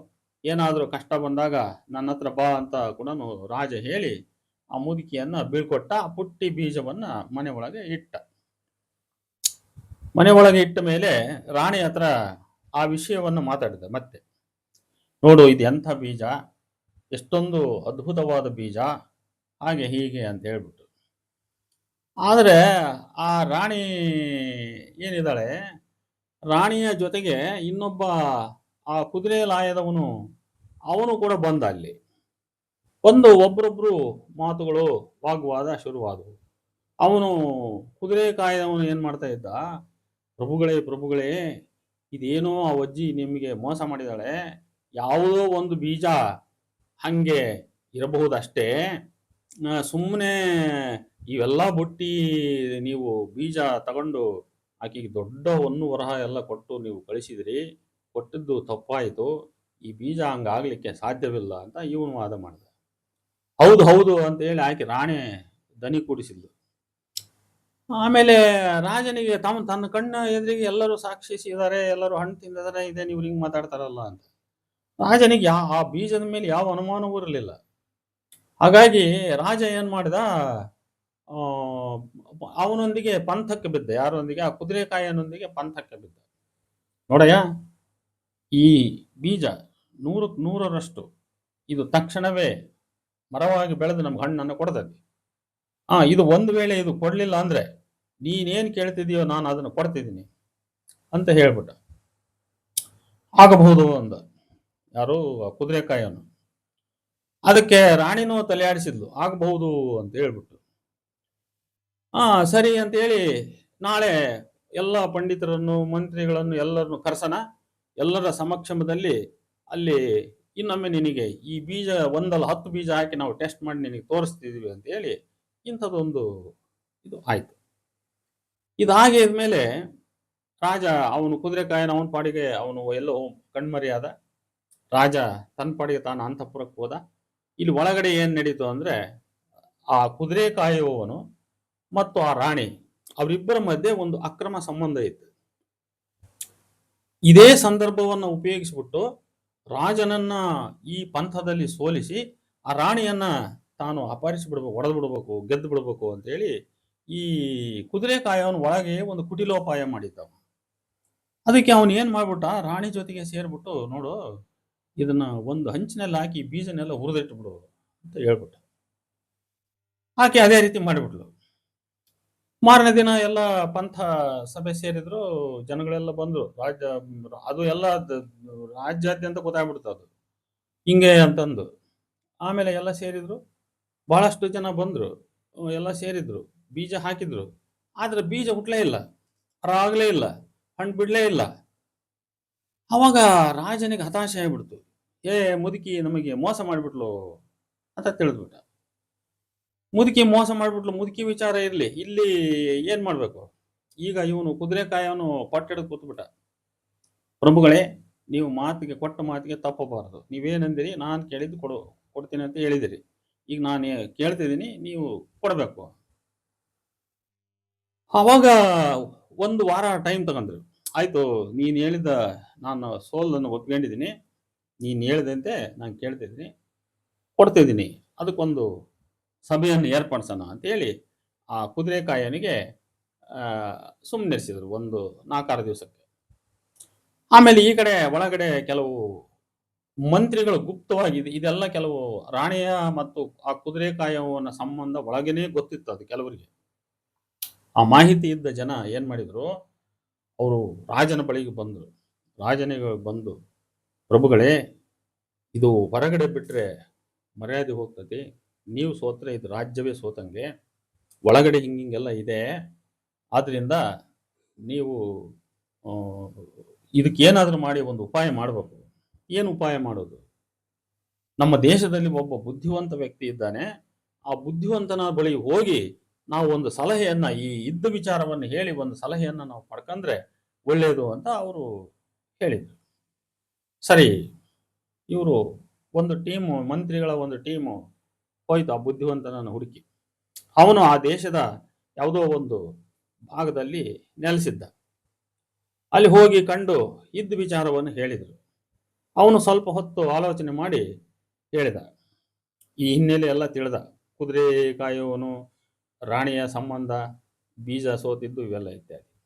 ಏನಾದರೂ ಕಷ್ಟ ಬಂದಾಗ ನನ್ನ ಹತ್ರ ಬಾ ಅಂತ ಕೂಡ ರಾಜ ಹೇಳಿ, ಆ ಮುದುಕಿಯನ್ನು ಬೀಳ್ಕೊಟ್ಟ ಪುಟ್ಟಿ ಬೀಜವನ್ನ ಮನೆ ಒಳಗೆ ಇಟ್ಟ. ಮನೆ ಒಳಗೆ ಇಟ್ಟ ಮೇಲೆ ರಾಣಿ ಹತ್ರ ಆ ವಿಷಯವನ್ನು ಮಾತಾಡಿದ ಮತ್ತೆ. ನೋಡು ಇದು ಎಂಥ ಬೀಜ? ಎಷ್ಟೊಂದು ಅದ್ಭುತವಾದ ಬೀಜ. ಹಾಗೆ ಹೀಗೆ ಅಂತ ಹೇಳ್ಬಿಟ್ಟು. ಆದರೆ ಆ ರಾಣಿ ಏನಿದ್ದಾಳೆ? ರಾಣಿಯ ಜೊತೆಗೆ ಇನ್ನೊಬ್ಬ ಆ ಕುದುರೆ ಲಾಯದವನು ಅವನು ಕೂಡ ಬಂದ ಅಲ್ಲಿ. ಒಂದು ಒಬ್ರೊಬ್ರು ಮಾತುಗಳು ವಾಗ್ವಾದ ಶುರುವಾದವು. ಅವನು ಕುದುರೆ ಕಾಯದವನು ಏನು ಮಾಡ್ತಾ ಇದ್ದ? ಪ್ರಭುಗಳೇ ಪ್ರಭುಗಳೇ, ಇದೇನೋ ಆ ಅಜ್ಜಿ ನಿಮಗೆ ಮೋಸ ಮಾಡಿದಾಳೆ. ಯಾವುದೋ ಒಂದು ಬೀಜ ಹಂಗೆ ಇರಬಹುದಷ್ಟೇ. ಸುಮ್ಮನೆ ಇವೆಲ್ಲ ಬುಟ್ಟಿ ನೀವು ಬೀಜ ತಗೊಂಡು ಆಕೆಗೆ ದೊಡ್ಡ ಒಂದು ವರಹ ಎಲ್ಲ ಕೊಟ್ಟು ನೀವು ಕಳಿಸಿದ್ರಿ, ಕೊಟ್ಟಿದ್ದು ತಪ್ಪಾಯಿತು, ಈ ಬೀಜ ಹಂಗಾಗ್ಲಿಕ್ಕೆ ಸಾಧ್ಯವಿಲ್ಲ ಅಂತ ಇವನು ವಾದ ಮಾಡಿದ. ಹೌದು ಹೌದು ಅಂತ ಹೇಳಿ ಆಕೆ ರಾಣಿ ದನಿ ಕೂಡಿಸಿದ್ಲು. ಆಮೇಲೆ ರಾಜನಿಗೆ ತಮ್ಮ ತನ್ನ ಕಣ್ಣ ಎದುರಿಗೆ ಎಲ್ಲರೂ ಸಾಕ್ಷಿಸಿದ್ದಾರೆ, ಎಲ್ಲರೂ ಹಣ್ಣು ತಿಂದಿದ್ದಾರೆ ಇದೇ ನೀವು ಹಿಂಗೆ ಮಾತಾಡ್ತಾರಲ್ಲ ಅಂತ. ರಾಜನಿಗೆ ಯಾ ಆ ಬೀಜದ ಮೇಲೆ ಯಾವ ಅನುಮಾನವೂ ಇರಲಿಲ್ಲ. ಹಾಗಾಗಿ ರಾಜ ಏನ್ ಮಾಡಿದ ಅವನೊಂದಿಗೆ ಪಂಥಕ್ಕೆ ಬಿದ್ದ, ಯಾರೊಂದಿಗೆ? ಆ ಕುದುರೆಕಾಯನೊಂದಿಗೆ ಪಂಥಕ್ಕೆ ಬಿದ್ದ. ನೋಡಯ್ಯ, ಈ ಬೀಜ ನೂರಕ್ಕೆ ನೂರರಷ್ಟು ಇದು ತಕ್ಷಣವೇ ಮರವಾಗಿ ಬೆಳೆದು ನಮ್ಗೆ ಹಣ್ಣನ್ನು ಕೊಡ್ತದೆ. ಆ, ಇದು ಒಂದು ವೇಳೆ ಇದು ಕೊಡ್ಲಿಲ್ಲ ಅಂದ್ರೆ ನೀನೇನ್ ಕೇಳ್ತಿದೀಯೋ ನಾನು ಅದನ್ನು ಕೊಡ್ತಿದ್ದೀನಿ ಅಂತ ಹೇಳ್ಬಿಟ್ಟ. ಆಗಬಹುದು ಅಂದ. ಯಾರು ಆ ಕುದುರೆಕಾಯನು. ಅದಕ್ಕೆ ರಾಣಿನೂ ತಲೆಯಾಡಿಸಿದ್ಲು. ಆಗಬಹುದು ಅಂತ ಹೇಳ್ಬಿಟ್ಟು ಹಾ ಸರಿ ಅಂತ ಹೇಳಿ ನಾಳೆ ಎಲ್ಲ ಪಂಡಿತರನ್ನು, ಮಂತ್ರಿಗಳನ್ನು ಎಲ್ಲರನ್ನು ಕರ್ಸನ. ಎಲ್ಲರ ಸಮಕ್ಷಮದಲ್ಲಿ ಅಲ್ಲಿ ಇನ್ನೊಮ್ಮೆ ನಿನಗೆ ಈ ಬೀಜ ಒಂದಲ್ಲ, ಹತ್ತು ಬೀಜ ಹಾಕಿ ನಾವು ಟೆಸ್ಟ್ ಮಾಡಿ ನಿನಗೆ ತೋರಿಸ್ತಿದೀವಿ ಅಂತ ಹೇಳಿ ಇಂಥದ್ದೊಂದು ಇದು ಆಯ್ತು. ಇದಾಗಿದ ಮೇಲೆ ರಾಜ ಅವನು ಕುದುರೆಕಾಯನ, ಅವನ ಪಾಡಿಗೆ ಅವನು ಎಲ್ಲೋ ಕಣ್ಮರಿಯಾದ. ರಾಜ ತನ್ನ ಪಾಡಿಗೆ ತಾನು ಅಂತಃಪುರಕ್ಕೆ ಹೋದ. ಇಲ್ಲಿ ಒಳಗಡೆ ಏನು ನಡೀತು ಅಂದ್ರೆ, ಆ ಕುದುರೆ ಕಾಯುವವನು ಮತ್ತು ಆ ರಾಣಿ, ಅವರಿಬ್ಬರ ಮಧ್ಯೆ ಒಂದು ಅಕ್ರಮ ಸಂಬಂಧ ಇತ್ತು. ಇದೇ ಸಂದರ್ಭವನ್ನು ಉಪಯೋಗಿಸಿಬಿಟ್ಟು ರಾಜನನ್ನ ಈ ಪಂಥದಲ್ಲಿ ಸೋಲಿಸಿ, ಆ ರಾಣಿಯನ್ನ ತಾನು ಅಪಹರಿಸಿ ಬಿಡ್ಬೇಕು ಒಡೆದು ಬಿಡ್ಬೇಕು ಗೆದ್ದು ಬಿಡ್ಬೇಕು ಅಂತೇಳಿ ಈ ಕುದುರೆ ಕಾಯವನ ಒಳಗೆ ಒಂದು ಕುಟಿಲೋಪಾಯ ಮಾಡಿದ್ದ ಅದಕ್ಕೆ ಅವನು ಏನು ಮಾಡ್ಬಿಟ್ಟ, ರಾಣಿ ಜೊತೆಗೆ ಸೇರ್ಬಿಟ್ಟು ನೋಡು ಇದನ್ನ ಒಂದು ಹಂಚಿನಲ್ಲಿ ಹಾಕಿ ಬೀಜನೆಲ್ಲ ಹುರಿದಿಟ್ಟು ಬಿಡೋದು ಅಂತ ಹೇಳ್ಬಿಟ್ಟು. ಆಕೆ ಅದೇ ರೀತಿ ಮಾಡಿಬಿಟ್ಲು. ಮಾರನೇ ದಿನ ಎಲ್ಲ ಪಂಥ ಸಭೆ ಸೇರಿದ್ರು, ಜನಗಳೆಲ್ಲ ಬಂದ್ರು. ರಾಜ್ಯ, ಅದು ಎಲ್ಲ ರಾಜ್ಯಾದ್ಯಂತ ಗೊತ್ತಾಗ್ಬಿಡ್ತು ಅದು. ಹಿಂಗೆ ಅಂತಂದು. ಆಮೇಲೆ ಎಲ್ಲ ಸೇರಿದ್ರು. ಬಹಳಷ್ಟು ಜನ ಬಂದ್ರು. ಎಲ್ಲ ಸೇರಿದ್ರು. ಬೀಜ ಹಾಕಿದ್ರು. ಆದ್ರೆ ಬೀಜ ಹುಟ್ಲೇ ಇಲ್ಲ. ಆಗಲೇ ಇಲ್ಲ. ಹಣ್ಣು ಬಿಡಲೇ ಇಲ್ಲ. ಅವಾಗ ರಾಜನಿಗೆ ಹತಾಶೆ ಆಗ್ಬಿಡ್ತು. ಏ ಮುದುಕಿ ನಮಗೆ ಮೋಸ ಮಾಡಿಬಿಟ್ಲು ಅಂತ ತಿಳಿದ್ಬಿಟ್ಟ. ಮುದುಕಿ ಮೋಸ ಮಾಡಿಬಿಟ್ಲು, ಮುದುಕಿ ವಿಚಾರ ಇರಲಿ, ಇಲ್ಲಿ ಏನ್ ಮಾಡ್ಬೇಕು? ಈಗ ಇವನು ಕುದುರೆಕಾಯವನು ಪಟ್ಟಿಡಿದು ಕೂತ್ಬಿಟ್ಟ. ಪ್ರಭುಗಳೇ, ನೀವು ಮಾತಿಗೆ, ಕೊಟ್ಟ ಮಾತಿಗೆ ತಪ್ಪಬಾರದು. ನೀವೇನಂದಿರಿ? ನಾನು ಕೇಳಿದ್ದು ಕೊಡು, ಕೊಡ್ತೀನಿ ಅಂತ ಹೇಳಿದಿರಿ. ಈಗ ನಾನು ಕೇಳ್ತಿದ್ದೀನಿ, ನೀವು ಕೊಡಬೇಕು. ಅವಾಗ ಒಂದು ವಾರ ಟೈಮ್ ತಗೊಂಡ್ರು. ಆಯ್ತು, ನೀನು ಹೇಳಿದ ನಾನು ಸೋಲನ್ನು ಒಪ್ಕೊಂಡಿದ್ದೀನಿ. ನೀನು ಹೇಳಿದಂತೆ ನಾನು ಕೇಳ್ತಿದ್ದೀನಿ. ಕೊಡ್ತಿದ್ದೀನಿ. ಅದಕ್ಕೊಂದು ಸಭೆಯನ್ನು ಏರ್ಪಡಿಸೋಣ ಅಂತೇಳಿ ಆ ಕುದುರೆಕಾಯನಿಗೆ ಸುಮ್ಮನಿರಿಸಿದ್ರು ಒಂದು ನಾಲ್ಕಾರು ದಿವಸಕ್ಕೆ. ಆಮೇಲೆ ಈ ಕಡೆ ಒಳಗಡೆ ಕೆಲವು ಮಂತ್ರಿಗಳು ಗುಪ್ತವಾಗಿ ಇದೆಲ್ಲ ಕೆಲವು ರಾಣಿಯ ಮತ್ತು ಆ ಕುದುರೆಕಾಯವನ ಸಂಬಂಧ ಒಳಗೇನೆ ಗೊತ್ತಿತ್ತು ಅದು ಕೆಲವರಿಗೆ. ಆ ಮಾಹಿತಿ ಇದ್ದ ಜನ ಏನು ಮಾಡಿದ್ರು, ಅವರು ರಾಜನ ಬಳಿಗೆ ಬಂದರು. ರಾಜನಿಗೆ ಬಂದು ಪ್ರಭುಗಳೇ, ಇದು ಹೊರಗಡೆ ಬಿಟ್ರೆ ಮರ್ಯಾದೆ ಹೋಗ್ತದೆ. ನೀವು ಸೋತ್ರೆ ಇದು ರಾಜ್ಯವೇ ಸೋತಂಗೆ. ಒಳಗಡೆ ಹಿಂಗಿಂಗೆಲ್ಲ ಇದೆ. ಆದ್ದರಿಂದ ನೀವು ಇದಕ್ಕೇನಾದರೂ ಮಾಡಿ ಒಂದು ಉಪಾಯ ಮಾಡಬೇಕು. ಏನು ಉಪಾಯ ಮಾಡೋದು? ನಮ್ಮ ದೇಶದಲ್ಲಿ ಒಬ್ಬ ಬುದ್ಧಿವಂತ ವ್ಯಕ್ತಿ ಇದ್ದಾನೆ. ಆ ಬುದ್ಧಿವಂತನ ಬಳಿ ಹೋಗಿ ನಾವು ಒಂದು ಸಲಹೆಯನ್ನು, ಈ ಇದ್ದ ವಿಚಾರವನ್ನು ಹೇಳಿ ಒಂದು ಸಲಹೆಯನ್ನು ನಾವು ಪಡ್ಕಂದ್ರೆ ಒಳ್ಳೆಯದು ಅಂತ ಅವರು ಹೇಳಿದ್ರು. ಸರಿ, ಇವರು ಒಂದು ಟೀಮು ಮಂತ್ರಿಗಳ ಒಂದು ಟೀಮು ಹೋಯ್ತು, ಆ ಬುದ್ಧಿವಂತನನ್ನು ಹುಡುಕಿ. ಅವನು ಆ ದೇಶದ ಯಾವುದೋ ಒಂದು ಭಾಗದಲ್ಲಿ ನೆಲೆಸಿದ್ದ. ಅಲ್ಲಿ ಹೋಗಿ ಕಂಡು ಇದ್ದ ವಿಚಾರವನ್ನು ಹೇಳಿದರು. ಅವನು ಸ್ವಲ್ಪ ಹೊತ್ತು ಆಲೋಚನೆ ಮಾಡಿ ಹೇಳಿದ. ಈ ಹಿನ್ನೆಲೆ ಎಲ್ಲ ತಿಳಿದ. ಕುದುರೆ ಕಾಯುವನು ರಾಣಿಯ ಸಂಬಂಧ, ಬೀಜ ಸೋತಿದ್ದು ಇವೆಲ್ಲ ಇತ್ಯಾದಿ.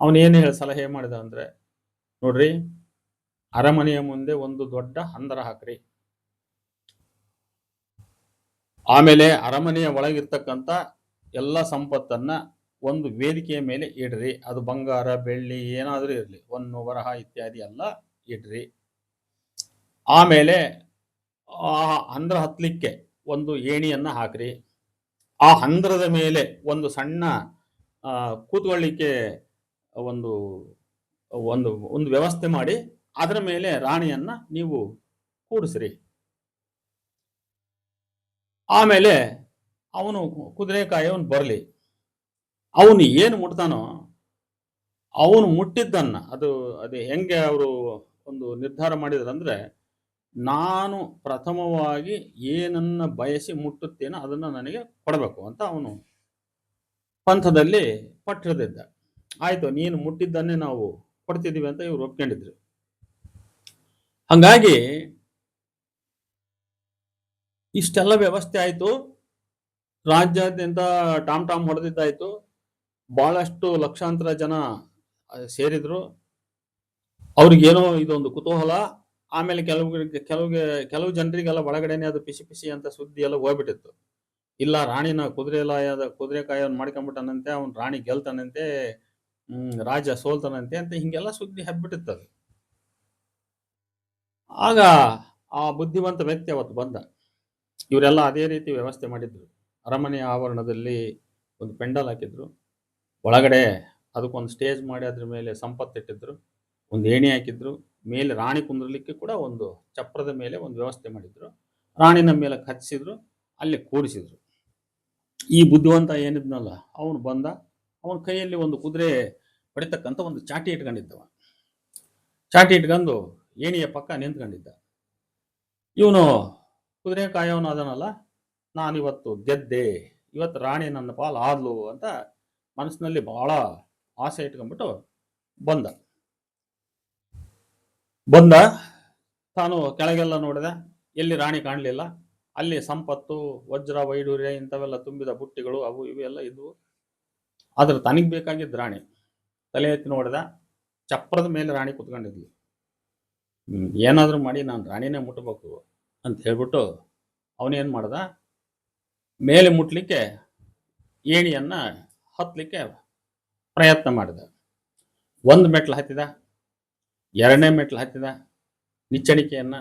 ಅವನೇನು ಹೇಳಿ ಸಲಹೆ ಮಾಡಿದ ಅಂದ್ರೆ, ನೋಡ್ರಿ ಅರಮನೆಯ ಮುಂದೆ ಒಂದು ದೊಡ್ಡ ಹಂದರ ಹಾಕ್ರಿ. ಆಮೇಲೆ ಅರಮನೆಯ ಒಳಗಿರ್ತಕ್ಕಂಥ ಎಲ್ಲ ಸಂಪತ್ತನ್ನ ಒಂದು ವೇದಿಕೆಯ ಮೇಲೆ ಇಡ್ರಿ. ಅದು ಬಂಗಾರ, ಬೆಳ್ಳಿ, ಏನಾದರೂ ಇರಲಿ. ಒಂದು ವರಹ ಇತ್ಯಾದಿ ಎಲ್ಲ ಇಡ್ರಿ. ಆಮೇಲೆ ಆ ಹಂದ್ರ ಹತ್ಲಿಕ್ಕೆ ಒಂದು ಏಣಿಯನ್ನ ಹಾಕ್ರಿ. ಆ ಹಂದ್ರದ ಮೇಲೆ ಒಂದು ಸಣ್ಣ ಕೂತ್ಕೊಳ್ಳಿಕ್ಕೆ ಒಂದು ಒಂದು ಒಂದು ವ್ಯವಸ್ಥೆ ಮಾಡಿ ಅದರ ಮೇಲೆ ರಾಣಿಯನ್ನ ನೀವು ಕೂಡಿಸ್ರಿ. ಆಮೇಲೆ ಅವನು ಕುದುರೆ ಅವನು ಬರಲಿ. ಅವನು ಏನು ಮುಟ್ತಾನೋ, ಅವನು ಮುಟ್ಟಿದ್ದನ್ನ, ಅದು ಅದು ಹೆಂಗೆ ಅವರು ಒಂದು ನಿರ್ಧಾರ ಮಾಡಿದ್ರಂದ್ರೆ, ನಾನು ಪ್ರಥಮವಾಗಿ ಏನನ್ನ ಬಯಸಿ ಮುಟ್ಟುತ್ತೇನೋ ಅದನ್ನ ನನಗೆ ಕೊಡಬೇಕು ಅಂತ ಅವನು ಪಂಥದಲ್ಲಿ ಪಟ್ಟಿರದಿದ್ದ ಆಯ್ತು, ನೀನು ಮುಟ್ಟಿದ್ದನ್ನೇ ನಾವು ಕೊಡ್ತಿದ್ದೀವಿ ಅಂತ ಇವ್ರು ಒಪ್ಕೊಂಡಿದ್ರು. ಹಂಗಾಗಿ ಇಷ್ಟೆಲ್ಲ ವ್ಯವಸ್ಥೆ ಆಯ್ತು. ರಾಜ್ಯಾದ್ಯಂತ ಟಾಮ್ ಟಾಮ್ ಹೊಡೆದಿದ್ದಾಯ್ತು. ಬಹಳಷ್ಟು ಲಕ್ಷಾಂತರ ಜನ ಸೇರಿದ್ರು. ಅವ್ರಿಗೇನೋ ಇದೊಂದು ಕುತೂಹಲ. ಆಮೇಲೆ ಕೆಲವು ಕೆಲವು ಕೆಲವು ಜನರಿಗೆಲ್ಲ ಒಳಗಡೆನೆ ಅದು ಪಿಸಿ ಪಿಸಿ ಅಂತ ಸುದ್ದಿ ಎಲ್ಲ ಹೋಗ್ಬಿಟ್ಟಿತ್ತು. ಇಲ್ಲ, ರಾಣಿನ ಕುದುರೆ ಲಾಯದ, ಕುದುರೆ ಕಾಯೋನ್ ಮಾಡ್ಕೊಂಬಿಟ್ಟನಂತೆ, ಅವ್ನು ರಾಣಿ ಗೆಲ್ತಾನಂತೆ ರಾಜ ಸೋಲ್ತಾನಂತೆ ಅಂತ ಹಿಂಗೆಲ್ಲ ಸುದ್ದಿ ಹಬ್ಬಿಟ್ಟಿತ್ತು ಅದು. ಆಗ ಆ ಬುದ್ಧಿವಂತ ವ್ಯಕ್ತಿ ಅವತ್ತು ಬಂದ. ಇವರೆಲ್ಲ ಅದೇ ರೀತಿ ವ್ಯವಸ್ಥೆ ಮಾಡಿದ್ರು. ಅರಮನೆಯ ಆವರಣದಲ್ಲಿ ಒಂದು ಪೆಂಡಲ್ ಹಾಕಿದ್ರು. ಒಳಗಡೆ ಅದಕ್ಕೊಂದು ಸ್ಟೇಜ್ ಮಾಡಿ ಅದ್ರ ಮೇಲೆ ಸಂಪತ್ತಿಟ್ಟಿದ್ರು. ಒಂದು ಏಣಿ ಹಾಕಿದ್ರು. ಮೇಲೆ ರಾಣಿ ಕುಂದ್ರಲಿಕ್ಕೆ ಕೂಡ ಒಂದು ಚಪ್ರದ ಮೇಲೆ ಒಂದು ವ್ಯವಸ್ಥೆ ಮಾಡಿದ್ರು. ರಾಣಿನ ಮೇಲೆ ಹಚ್ಚಿಸಿದ್ರು ಅಲ್ಲಿ ಕೂರಿಸಿದ್ರು. ಈ ಬುದ್ಧಿವಂತ ಏನಿದ್ನಲ್ಲ, ಅವನು ಬಂದ. ಅವನ ಕೈಯಲ್ಲಿ ಒಂದು ಕುದುರೆ ಹೊಡಿತಕ್ಕಂಥ ಒಂದು ಚಾಟಿ ಇಟ್ಕೊಂಡಿದ್ದವ. ಚಾಟಿ ಇಟ್ಕೊಂಡು ಏಣಿಯ ಪಕ್ಕ ನಿಂತ್ಕೊಂಡಿದ್ದ. ಇವನು ಕುದುರೆ ಕಾಯೋನು ಅದನಲ್ಲ ನಾನಿವತ್ತು ಗೆದ್ದೆ, ಇವತ್ತು ರಾಣಿ ನನ್ನ ಪಾಲು ಆದ್ಲು ಅಂತ ಮನಸ್ಸಿನಲ್ಲಿ ಬಹಳ ಆಸೆ ಇಟ್ಕೊಂಡ್ಬಿಟ್ಟು ಬಂದ. ಬಂದ, ತಾನು ಕೆಳಗೆಲ್ಲ ನೋಡಿದ, ಎಲ್ಲಿ ರಾಣಿ ಕಾಣಲಿಲ್ಲ, ಅಲ್ಲಿ ಸಂಪತ್ತು, ವಜ್ರ ವೈಡೂರ್ಯ ಇಂಥವೆಲ್ಲ ತುಂಬಿದ ಬುಟ್ಟಿಗಳು, ಅವು ಇವು ಎಲ್ಲ ಇದ್ವು. ಆದ್ರೆ ತನಗೆ ಬೇಕಾಗಿದ್ದ ರಾಣಿ, ತಲೆ ಎತ್ತಿ ನೋಡಿದ, ಚಪ್ರದ ಮೇಲೆ ರಾಣಿ ಕುತ್ಕೊಂಡಿದ್ಲು. ಏನಾದ್ರೂ ಮಾಡಿ ನಾನು ರಾಣಿನೇ ಮುಟ್ಟಬೇಕು ಅಂತ ಹೇಳ್ಬಿಟ್ಟು ಅವನೇನು ಮಾಡ್ದ? ಮೇಲೆ ಮುಟ್ಲಿಕ್ಕೆ ಏಣಿಯನ್ನ ಹತ್ತಲಿಕ್ಕೆ ಪ್ರಯತ್ನ ಮಾಡಿದ. ಒಂದು ಮೆಟ್ಲು ಹತ್ತಿದ, ಎರಡನೇ ಮೆಟ್ಲು ಹತ್ತಿದ, ನಿಚ್ಚಣಿಕೆಯನ್ನು.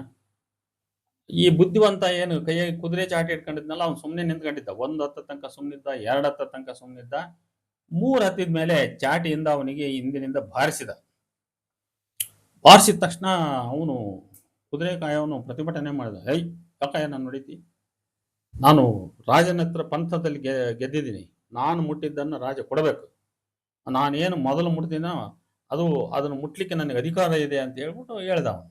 ಈ ಬುದ್ಧಿವಂತ ಏನು ಕೈಯಾಗಿ ಕುದುರೆ ಚಾಟಿ ಇಟ್ಕೊಂಡಿದ್ನಲ್ಲ, ಅವ್ನು ಸುಮ್ಮನೆ ನಿಂತ್ಕೊಂಡಿದ್ದ. ಒಂದು ಹತ್ತ ತನಕ ಸುಮ್ಮನಿದ್ದ ಎರಡು ಹತ್ತ ತನಕ ಸುಮ್ಮನಿದ್ದ ಮೂರು ಹತ್ತಿದ ಮೇಲೆ ಚಾಟಿಯಿಂದ ಅವನಿಗೆ ಹಿಂದಿನಿಂದ ಬಾರಿಸಿದ. ಬಾರಿಸಿದ ತಕ್ಷಣ ಅವನು ಕುದುರೆ ಕಾಯವನು ಪ್ರತಿಭಟನೆ ಮಾಡಿದ. ಹೈ ಕಾಯ ನಾನು ನೋಡಿತಿ ನಾನು ರಾಜನ ಹತ್ರ ಪಂಥದಲ್ಲಿ ಗೆ, ಗೆದ್ದಿದ್ದೀನಿ. ನಾನು ಮುಟ್ಟಿದ್ದನ್ನು ರಾಜ ಕೊಡಬೇಕು. ನಾನೇನು ಮೊದಲು ಮುಟ್ಟಿದ್ದೀನೋ ಅದು, ಅದನ್ನು ಮುಟ್ಲಿಕ್ಕೆ ನನಗೆ ಅಧಿಕಾರ ಇದೆ ಅಂತ ಹೇಳ್ಬಿಟ್ಟು ಹೇಳ್ದ ಅವನು.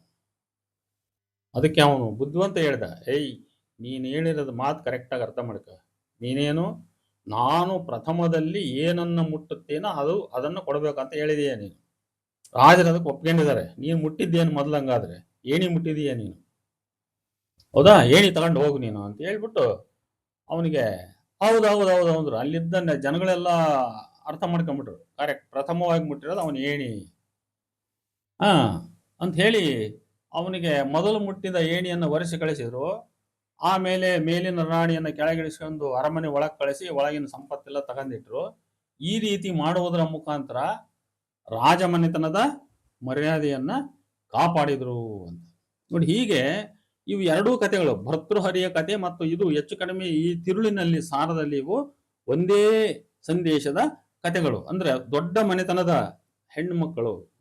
ಅದಕ್ಕೆ ಅವನು ಬುದ್ಧಿವಂತ ಹೇಳ್ದ. ಏಯ್ ನೀನು ಹೇಳಿರೋದು ಮಾತು ಕರೆಕ್ಟಾಗಿ ಅರ್ಥ ಮಾಡ್ಕ. ನೀನೇನು, ನಾನು ಪ್ರಥಮದಲ್ಲಿ ಏನನ್ನು ಮುಟ್ಟುತ್ತೇನೋ ಅದು, ಅದನ್ನು ಕೊಡಬೇಕಂತ ಹೇಳಿದೆಯೇ ನೀನು. ರಾಜರು ಅದಕ್ಕೆ ಒಪ್ಕೊಂಡಿದ್ದಾರೆ. ನೀನು ಮುಟ್ಟಿದ್ದೇನು ಮೊದಲು ಹಂಗಾದ್ರೆ. ಏಣಿ ಮುಟ್ಟಿದೀಯ ನೀನು? ಹೌದಾ? ಏಣಿ ತಗೊಂಡು ಹೋಗು ನೀನು ಅಂತ ಹೇಳ್ಬಿಟ್ಟು ಅವನಿಗೆ, ಹೌದು ಹೌದು ಹೌದು ಅಂದ್ರು. ಅಲ್ಲಿದ್ದ ಜನಗಳೆಲ್ಲ ಅರ್ಥ ಮಾಡ್ಕೊಂಬಿಟ್ರು. ಕರೆಕ್ಟ್. ಪ್ರಥಮವಾಗಿ ಮುಟ್ಟಿರೋದು ಅವನು ಏಣಿ. ಹಾ, ಅಂತ ಹೇಳಿ ಅವನಿಗೆ ಮೊದಲು ಮುಟ್ಟಿದ ಏಣಿಯನ್ನು ಒರೆಸಿ ಕಳಿಸಿದ್ರು. ಆಮೇಲೆ ಮೇಲಿನ ರಾಣಿಯನ್ನು ಕೆಳಗಿಳಿಸ್ಕೊಂಡು ಅರಮನೆ ಒಳಗೆ ಕಳಿಸಿ ಒಳಗಿನ ಸಂಪತ್ತೆಲ್ಲ ತಗೊಂಡಿಟ್ರು. ಈ ರೀತಿ ಮಾಡುವುದರ ಮುಖಾಂತರ ರಾಜಮನೆತನದ ಮರ್ಯಾದೆಯನ್ನ ಕಾಪಾಡಿದ್ರು ಅಂತ. ನೋಡಿ ಹೀಗೆ ಇವು ಎರಡೂ ಕಥೆಗಳು ಭರ್ತೃಹರಿಯ ಕಥೆ ಮತ್ತು ಇದು ಹೆಚ್ಚು ಕಡಿಮೆ ಈ ತಿರುಳಿನಲ್ಲಿ ಸಾರದಲ್ಲಿ ಇವು ಒಂದೇ ಸಂದೇಶದ ಕಥೆಗಳು. ಅಂದ್ರೆ ದೊಡ್ಡ ಮನೆತನದ ಹೆಣ್ಣು ಮಕ್ಕಳು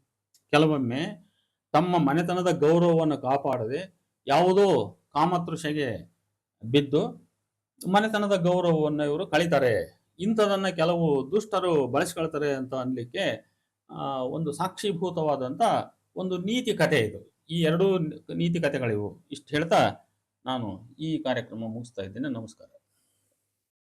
ಕೆಲವೊಮ್ಮೆ ತಮ್ಮ ಮನೆತನದ ಗೌರವವನ್ನು ಕಾಪಾಡದೆ ಯಾವುದೋ ಕಾಮತೃಷೆಗೆ ಬಿದ್ದು ಮನೆತನದ ಗೌರವವನ್ನು ಇವರು ಕಳೀತಾರೆ. ಇಂಥದನ್ನ ಕೆಲವು ದುಷ್ಟರು ಬಳಸ್ಕೊಳ್ತಾರೆ ಅಂತ ಅನ್ಲಿಕ್ಕೆ ಒಂದು ಸಾಕ್ಷೀಭೂತವಾದಂಥ ಒಂದು ನೀತಿ ಕಥೆ ಇದು. ಈ ಎರಡೂ ನೀತಿ ಕಥೆಗಳಿವು. ಇಷ್ಟು ಹೇಳ್ತಾ ನಾನು ಈ ಕಾರ್ಯಕ್ರಮ ಮುಗಿಸ್ತಾ ಇದ್ದೇನೆ. ನಮಸ್ಕಾರ.